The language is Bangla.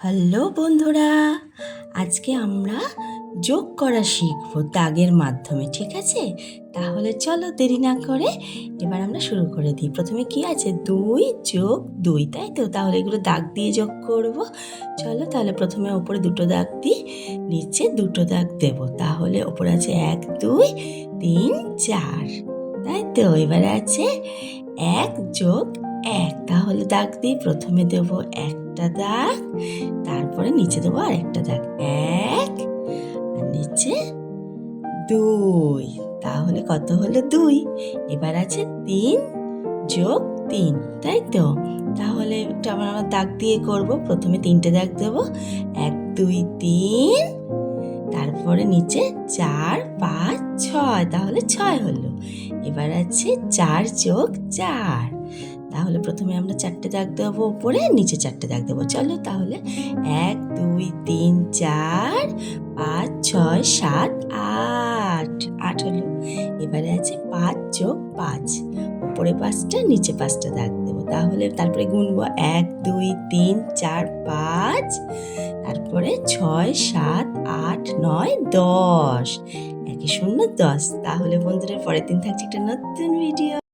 হ্যালো বন্ধুরা, আজকে আমরা যোগ করা শিখব দাগের মাধ্যমে, ঠিক আছে? তাহলে চলো দেরি না করে এবার আমরা শুরু করে দিই। প্রথমে কি আছে? দুই যোগ দুই, তাই তো? তাহলে এগুলো দাগ দিয়ে যোগ করব। চলো তাহলে প্রথমে ওপরে দুটো দাগ দিই, নিচে দুটো দাগ দেব। তাহলে ওপরে আছে এক, দুই, তিন, চার, তাই তো? এবারে আছে এক যোগ এক তাহলে দাগ দিই, প্রথমে দেব একটা দাগ, তারপরে নিচে দেবো আর একটা দাগ, এক, আর নিচে দুই, তাহলে কত হলো দুই? এবার আছে তিন যোগ তিন, তাই তো? তাহলে এটা আমরা আমরা দাগ দিয়ে করব, প্রথমে তিনটে দাগ দেব, এক, দুই, তিন, তারপরে নিচে চার, পাঁচ, ছয়, তাহলে ছয় হলো। এবার আছে চার যোগ চার তাহলে প্রথমে আমরা চারটে দাগ দেবো উপরে, নিচে চারটে দাগ দেবো। চলো তাহলে এক, দুই, তিন, চার, পাঁচ, ছয়, সাত, আট। আট হলো। এবারে আছে পাঁচ যোগ পাঁচ। উপরে পাঁচটা, নিচে পাঁচটা দাগ দেবো। তাহলে তারপরে গুনবো এক, দুই, তিন, চার, পাঁচ। তারপরে ছয়, সাত, আট, নয়, দশ। একে শূন্য, দশ। তাহলে বন্ধুরা, পরের দিন থাকছে একটা নতুন ভিডিও